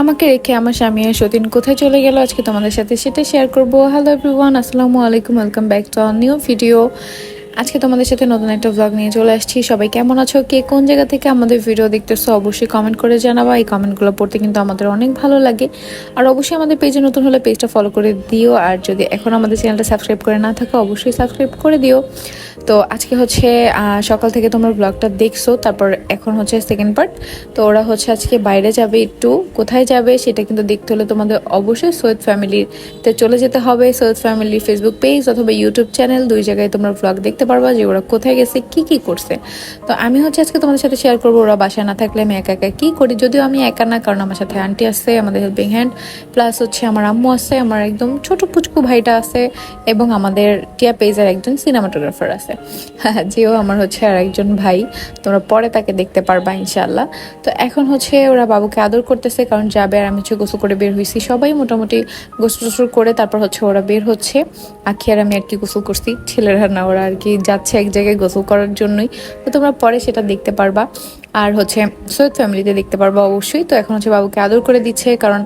আমাকে রেখে আমার স্বামী আর সতীন কোথায় চলে গেল? আজকে তোমাদের সাথে সেটা শেয়ার করব। হ্যালো এভরিওয়ান আসসালামু আলাইকুম welcome back to new video আজকে তোমাদের সাথে নতুন একটা ব্লগ নিয়ে চলে আসছি। সবাই কেমন আছো? কে কোন জায়গা থেকে আমাদের ভিডিও দেখতেছো, অবশ্যই কমেন্ট করে জানাবা। এই কমেন্টগুলো পড়তে কিন্তু আমাদের অনেক ভালো লাগে। আর অবশ্যই আমাদের পেজে নতুন হলে পেজটা ফলো করে দিও। আর যদি এখন আমাদের চ্যানেলটা সাবস্ক্রাইব করে না থাকো, অবশ্যই সাবস্ক্রাইব করে দিও। তো আজকে হচ্ছে সকাল থেকে তোমরা ব্লগটা দেখছ, তারপর এখন হচ্ছে সেকেন্ড পার্ট তো ওরা হচ্ছে আজকে বাইরে যাবে একটু। কোথায় যাবে সেটা কিন্তু দেখতে হলে তোমাদের অবশ্যই সৈয়দ ফ্যামিলিতে চলে যেতে হবে। সৈয়দ ফ্যামিলির ফেসবুক পেজ অথবা ইউটিউব চ্যানেল দুই জায়গায় তোমরা ব্লগ দেখতে পারবা যে ওরা কোথায় গেছে, কি কি করছে। তো আমি হচ্ছে আজকে তোমাদের সাথে শেয়ার করব, ওরা বাসায় না থাকলে আমি একা একা কি করি। যদিও আমি একা না, কারণ আমার সাথে আন্টি আছে, আমাদের হেল্পিং হ্যান্ড প্লাস হচ্ছে আমার আম্মু আছে, আমার একদম ছোট পুচকু ভাইটা আছে, এবং আমাদের টিয়া পেজের একজন সিনেমাটোগ্রাফার আছে। হ্যাঁ যেও আমার হচ্ছে আর একজন ভাই, তোমরা পরে তাকে দেখতে পারবা ইনশাল্লাহ তো এখন হচ্ছে ওরা বাবুকে আদর করতেছে, কারণ যাবে আর আমি হচ্ছে গোসল করে বের হয়েছি সবাই মোটামুটি গোসল টোসল করে তারপর হচ্ছে ওরা বের হচ্ছে। আখি আর আমি আর কি গোসল করছি, ছেলেরা না, ওরা আর কি যাচ্ছে এক জায়গায় গোসল করার জন্যই, তো তোমরা পরে সেটা দেখতে পারবা। আর হচ্ছে সৈয়দ ফ্যামিলিতে দেখতে পারব অবশ্যই। তো এখন হচ্ছে বাবুকে আদর করে দিচ্ছে, কারণ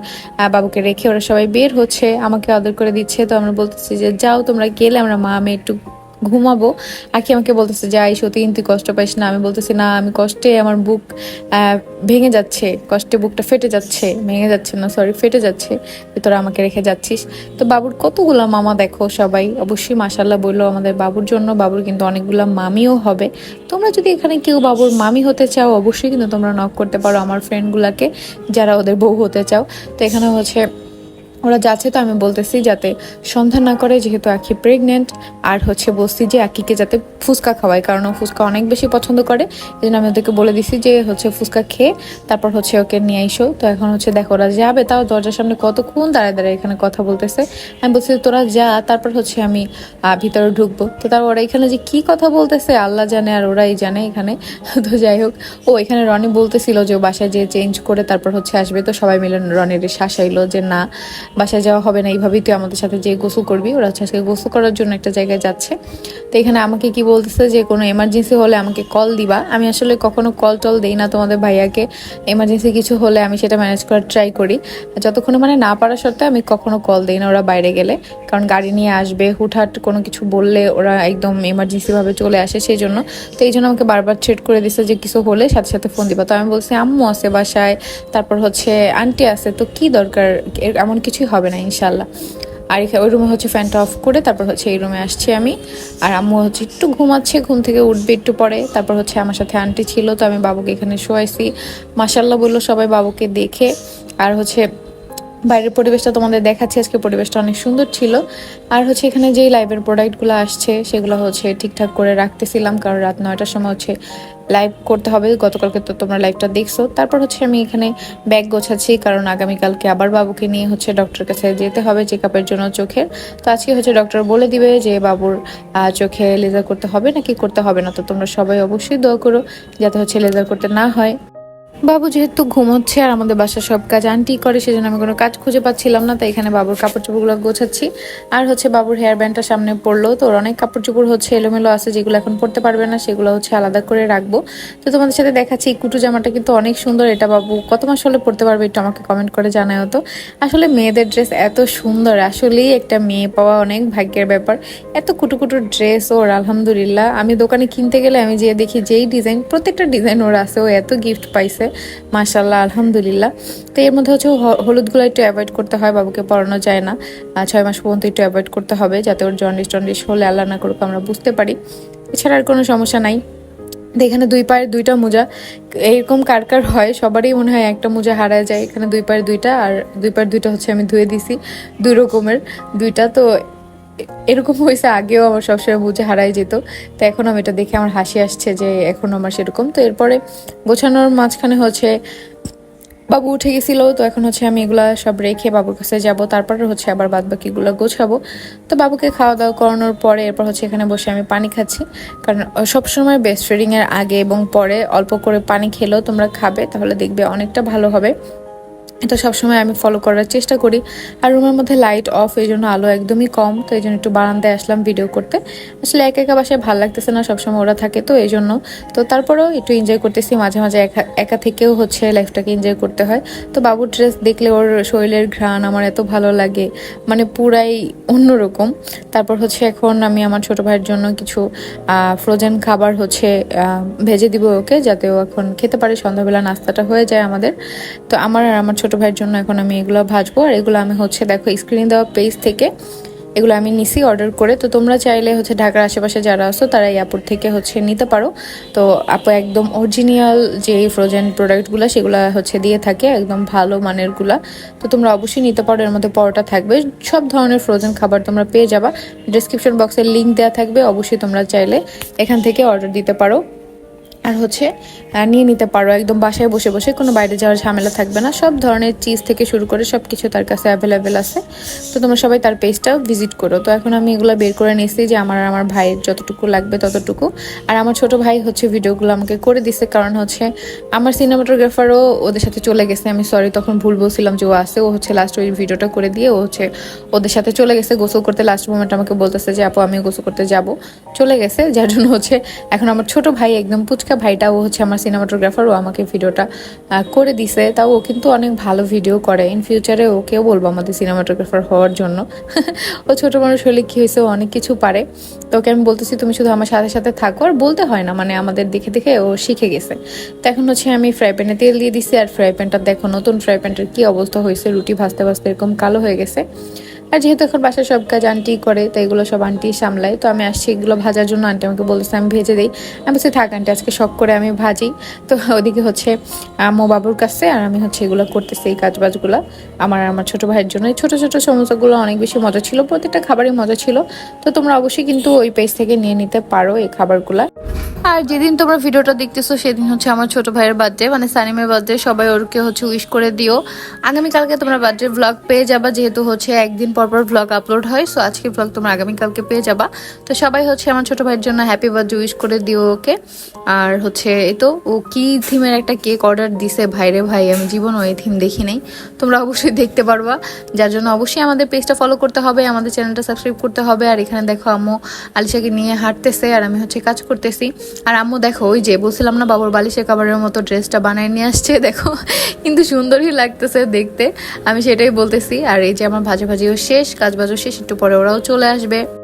বাবুকে রেখে ওরা সবাই বের হচ্ছে, আমাকে আদর করে দিচ্ছে। তো আমরা বলতেছি যে, যাও তোমরা গেলে আমরা মা আমি একটু ঘুমাবো। আখি আমাকে বলতেছে যাই সত্যি তুই কষ্ট পাইস না। আমি বলতেছি, না, আমি কষ্টে আমার বুক ভেঙে যাচ্ছে। কষ্টে বুকটা ফেটে যাচ্ছে, ভেঙে যাচ্ছে না সরি ফেটে যাচ্ছে। যে তোরা আমাকে রেখে যাচ্ছিস। তো বাবুর কতগুলা মামা দেখো সবাই। অবশ্যই মাসাল্লাহ বলল আমাদের বাবুর জন্য। বাবুর কিন্তু অনেকগুলা মামিও হবে। তোমরা যদি এখানে কেউ বাবুর মামি হতে চাও, অবশ্যই কিন্তু তোমরা নক করতে পারো আমার ফ্রেন্ডগুলোকে যারা ওদের বউ হতে চাও। তো এখানে হচ্ছে ওরা যাচ্ছে তো আমি বলতেছি যাতে সন্ধ্যা না করে যেহেতু আখি প্রেগনেন্ট আর হচ্ছে বলছি যে আখিকে যাতে ফুচকা খাওয়ায়, কারণ ও ফুচকা অনেক বেশি পছন্দ করে। এই জন্য আমি ওদেরকে বলে দিছি যে হচ্ছে ফুচকা খেয়ে তারপর হচ্ছে ওকে নিয়ে আইসো। তো এখন হচ্ছে দেখো ওরা যাবে, তাও দরজার সামনে কতক্ষণ দাঁড়ায় দাঁড়ায় এখানে কথা বলতেছে। আমি বলছি তোরা যা, তারপর হচ্ছে আমি ভিতরে ঢুকবো। তো তারপর ওরা এখানে যে কি কথা বলতেছে আল্লাহ জানে আর ওরাই জানে এখানে। তো যাই হোক, ও এখানে রনি বলতেছিল যে ও বাসায় যেয়ে চেঞ্জ করে তারপর হচ্ছে আসবে। তো সবাই মিলে রনির শাসাইলো যে না বাসায় যাওয়া হবে না, এইভাবেই তুই আমাদের সাথে যে গোসল করবি। ওরা হচ্ছে আজকে গোসল করার জন্য একটা জায়গায় যাচ্ছে। তো এখানে আমাকে কি বলতেছে যে, কোনো এমার্জেন্সি হলে আমাকে কল দিবা। আমি আসলে কখনো কল টল দেই না তোমাদের ভাইয়াকে। এমার্জেন্সি কিছু হলে আমি সেটা ম্যানেজ করার ট্রাই করি। যতক্ষণ মানে না পারা সত্ত্বেও আমি কখনো কল দিই না ওরা বাইরে গেলে। কারণ গাড়ি নিয়ে আসবে, হুটহাট কোনো কিছু বললে ওরা একদম এমার্জেন্সিভাবে চলে আসে সেই জন্য তো এই জন্য আমাকে বারবার থ্রেট করে দিচ্ছে যে, কিছু হলে সাথে সাথে ফোন দিবা। তো আমি বলছি, আম্মু আছে বাসায়, তারপর হচ্ছে আন্টি আছে, তো কি দরকার? এমন কিছুই হবে না ইনশাল্লাহ আর ওই রুমে হচ্ছে ফ্যানটা অফ করে তারপর হচ্ছে এই রুমে আসছি আমি। আর আম্মু হচ্ছে একটু ঘুমাচ্ছে, ঘুম থেকে উঠবে একটু পরে। তারপর হচ্ছে আমার সাথে আন্টি ছিল, তো আমি বাবুকে এখানে শোয়াইছি। মাসাল্লাহ বলল সবাই বাবুকে দেখে। আর হচ্ছে বাইরের পরিবেশটা তোমাদের দেখাচ্ছি, আজকে পরিবেশটা অনেক সুন্দর ছিল। আর হচ্ছে এখানে যেই লাইভের প্রোডাক্টগুলো আসছে, সেগুলো হচ্ছে ঠিকঠাক করে রাখতেছিলাম, কারণ রাত নয়টার সময় হচ্ছে লাইভ করতে হবে। গতকালকে তো তোমরা লাইভটা দেখছ। তারপর হচ্ছে আমি এখানে ব্যাগ গোছাচ্ছি, কারণ আগামীকালকে আবার বাবুকে নিয়ে হচ্ছে ডক্টরের কাছে যেতে হবে চেক আপের জন্য চোখের। তো আজকে হচ্ছে ডক্টর বলে দিবে যে, বাবুর চোখে লেজার করতে হবে নাকি করতে হবে না? তো তোমরা সবাই অবশ্যই দোয়া করো, যাতে হচ্ছে লেজার করতে না হয়। বাবু যেহেতু ঘুমোচ্ছে আর আমাদের বাসার সব কাজ আন্টি করে, সেজন্য আমি কোনো কাজ খুঁজে পাচ্ছিলাম না, তাই এখানে বাবুর কাপড় চোপড়গুলো গোছাচ্ছি। আর হচ্ছে বাবুর হেয়ার ব্যান্ডটা সামনে পড়ল, তো ওর অনেক কাপড় চোপড় হচ্ছে, এলোমেলো আছে, যেগুলো এখন পড়তে পারবে না, সেগুলো হচ্ছে আলাদা করে রাখব। তো তোমাদের সাথে দেখাচ্ছি, এই কুটু জামাটা কিন্তু অনেক সুন্দর, এটা বাবু কত মাস হলে পড়তে পারবে একটু আমাকে কমেন্ট করে জানাও তো। আসলে মেয়েদের ড্রেস এত সুন্দর, আসলেই একটা মেয়ে পাওয়া অনেক ভাগ্যের ব্যাপার। এত কুটু কুটু ড্রেস ওর আলহামদুলিল্লাহ। আমি দোকানে কিনতে গেলে আমি যে দেখি, যেই ডিজাইন প্রত্যেকটা ডিজাইন ওর আছে, ও এত গিফট পাইছে। মাশাল্লাহ আলহামদুলিল্লাহ। তো এর মধ্যে হচ্ছে হলুদগুলো একটু অ্যাভয়েড করতে হয়, বাবুকে পড়ানো যায় না। ছয় মাস পর্যন্ত একটু অ্যাভয়েড করতে হবে, যাতে ওর জন্ডিস টন্ডিস হলে আল্লাহ না করুক, আমরা বুঝতে পারি। এছাড়া আর কোনো সমস্যা নাই। এখানে দুই পায়ের দুইটা মোজা, এরকম কার কার হয়, সবারই মনে হয় একটা মোজা হারায় যায়, এখানে দুই পায়ের দুইটা, আর দুই পায়ের দুইটা হচ্ছে আমি ধুয়ে দিছি, দুই রকমের দুইটা। তো এরকম হয়েছে, আগেও আমার সবসময় বুঝে হারাই যেত। তো এখন আমি এটা দেখে আমার হাসি আসছে যে এখন আমার সেরকম। তো এরপরে গোছানোর মাঝখানে হচ্ছে বাবু উঠে গেছিল, তো এখন হচ্ছে আমি এগুলা সব রেখে বাবুর কাছে যাব। তারপরে হচ্ছে আবার বাদ বাকিগুলো গোছাবো। তো বাবুকে খাওয়া দাওয়া করানোর পরে এরপর হচ্ছে এখানে বসে আমি পানি খাচ্ছি। কারণ সবসময় বেস্ট ফিডিং এর আগে এবং পরে অল্প করে পানি খেলেও তোমরা খাবে, তাহলে দেখবে অনেকটা ভালো হবে। এটা সবসময় আমি ফলো করার চেষ্টা করি। আর রুমের মধ্যে লাইট অফ এই জন্য আলো একদমই কম, তো এই জন্য একটু বারান্দায় আসলাম ভিডিও করতে। আসলে একা একা বাসায় ভালো লাগতেছে না, সবসময় ওরা থাকে তো এই জন্য। তো তারপরেও একটু এনজয় করতেছি, মাঝে মাঝে একা একা থেকেও হচ্ছে লাইফটাকে এনজয় করতে হয়। তো বাবুর ড্রেস দেখলে ওর শরীরের ঘ্রাণ, আমার এত ভালো লাগে মানে পুরাই অন্যরকম। তারপর হচ্ছে এখন আমি আমার ছোট ভাইয়ের জন্য কিছু ফ্রোজেন খাবার হচ্ছে ভেজে দিব ওকে, যাতে ও এখন খেতে পারে। সন্ধ্যাবেলা নাস্তাটা হয়ে যায় আমাদের। তো আমার আর আমার ছোট ভাইয়ের জন্য এখন আমি এগুলো ভাজবো। আর এগুলো আমি হচ্ছে, দেখো স্ক্রিনে দেওয়া পেজ থেকে এগুলো আমি নিছি অর্ডার করে। তো তোমরা চাইলে হচ্ছে ঢাকার আশেপাশে যারা আসো তারা এই আপুর থেকে হচ্ছে নিতে পারো। তো আপু একদম অরিজিনাল যে ফ্রোজেন প্রোডাক্টগুলো সেগুলো হচ্ছে দিয়ে থাকে, একদম ভালো মানেরগুলা তো তোমরা অবশ্যই নিতে পারো, এর মধ্যে পরোটা থাকবে। সব ধরনের ফ্রোজেন খাবার তোমরা পেয়ে যাবা। ডিসক্রিপশন বক্সের লিঙ্ক দেওয়া থাকবে, অবশ্যই তোমরা চাইলে এখান থেকে অর্ডার দিতে পারো। আর হচ্ছে নিয়ে নিতে পারো। একদম বাসায় বসে বসে কোনো বাইরে যাওয়ার ঝামেলা থাকবে না। সব ধরনের চিজ থেকে শুরু করে সব কিছু তার কাছে অ্যাভেলেবেল আছে। তো তোমরা সবাই তার পেজটা ভিজিট করো। তো এখন আমি এগুলো বের করে নিয়েছি যে আমার আমার ভাইয়ের যতটুকু লাগবে ততটুকু। আর আমার ছোট ভাই হচ্ছে ভিডিওগুলো আমাকে করে দিছে। কারণ হচ্ছে, আমার সিনেমাটোগ্রাফারও ওদের সাথে চলে গেছে। আমি সরি তখন ভুল বলছিলাম যে ও আছে। ও হচ্ছে লাস্ট ওই ভিডিওটা করে দিয়ে ও হচ্ছে ওদের সাথে চলে গেছে। গোসল করতে লাস্ট মোমেন্ট আমাকে বলতেছে যে, আপু আমি গোসল করতে যাব। চলে গেছে। যার জন্য হচ্ছে, এখন আমার ছোট ভাই একদম পুচকা ভাইটা, ও হচ্ছে আমার সিনেমাটোগ্রাফার ও আমাকে ভিডিওটা করে দিছে। তাও ও কিন্তু অনেক ভালো ভিডিও করে। ইন ফিউচারে ওকেও বলব আমাদের সিনেমাটোগ্রাফার হওয়ার জন্য। ও ছোট মানুষ হলে কি হয়েছে, ও অনেক কিছু পারে। তো ওকে আমি বলতেছি, তুমি শুধু আমার সাথে সাথে থাকো। আর বলতে হয় না মানে আমাদের দেখে দেখে ও শিখে গেছে। তো এখন হচ্ছে আমি ফ্রাই প্যানে তেল দিয়ে দিছি, আর ফ্রাই প্যানটা দেখো, নতুন ফ্রাই প্যানটার কি অবস্থা হয়েছে? রুটি ভাজতে ভাজতে এরকম কালো হয়ে গেছে। আর যেহেতু এখন বাসার সব কাজ আন্টি করে তো এগুলো সব আন্টি সামলায়। তো আমি আসছি, এগুলো ভাজার জন্য আন্টি আমাকে বলেছে আমি ভেজে দিই। আমি বলছি, থাক আন্টি আজকে শখ করে আমি ভাজি। তো ওদিকে হচ্ছে, আম্মু বাবুর কাছে, আর আমি হচ্ছে এগুলো করতেছি, এই কাজ বাজগুলো আমার আমার ছোট ভাইয়ের জন্য। এই ছোট ছোট সমস্যাগুলো অনেক বেশি মজা ছিল, প্রত্যেকটা খাবারই মজা ছিল। তো তোমরা অবশ্যই কিন্তু ওই পেজ থেকে নিয়ে নিতে পারো এই খাবারগুলো। আর যেদিন তোমরা ভিডিওটা দেখতেছো, সেদিন হচ্ছে আমার ছোট ভাইয়ের বার্থডে মানে সানিমের বার্থডে সবাই ওরকে হচ্ছে উইশ করে দিও। আগামীকালকে তোমরা বার্থডে ব্লগ পেয়ে যাবা, যেহেতু হচ্ছে একদিন পর পর ব্লগ আপলোড হয় সো আজকে ব্লগ তোমরা আগামীকালকে পেয়ে যাবা। তো সবাই হচ্ছে আমার ছোট ভাইয়ের জন্য হ্যাপি বার্থডে উইশ করে দিও ওকে। আর হচ্ছে এই তো, ও কি থিমের একটা কেক অর্ডার দিছে? ভাইরে ভাই, আমি জীবন ওই থিম দেখি নাই। তোমরা অবশ্যই দেখতে পারবা। যার জন্য অবশ্যই আমাদের পেজটা ফলো করতে হবে, আমাদের চ্যানেলটা সাবস্ক্রাইব করতে হবে। আর এখানে দেখো আম্মু আলিশাকে নিয়ে হাঁটতেছে, আর আমি হচ্ছে কাজ করতেছি। আর আম্মু দেখো, ওই যে বলছিলাম না, বাবুর বালিশের কাবারের মতো ড্রেসটা বানায় নিয়ে আসছে, দেখো। কিন্তু সুন্দরই লাগতেছে দেখতে, আমি সেটাই বলতেছি। আর এই যে আমার ভাজা ভাজিও শেষ। কাজ বাজও শেষ একটু পরে ওরাও চলে আসবে।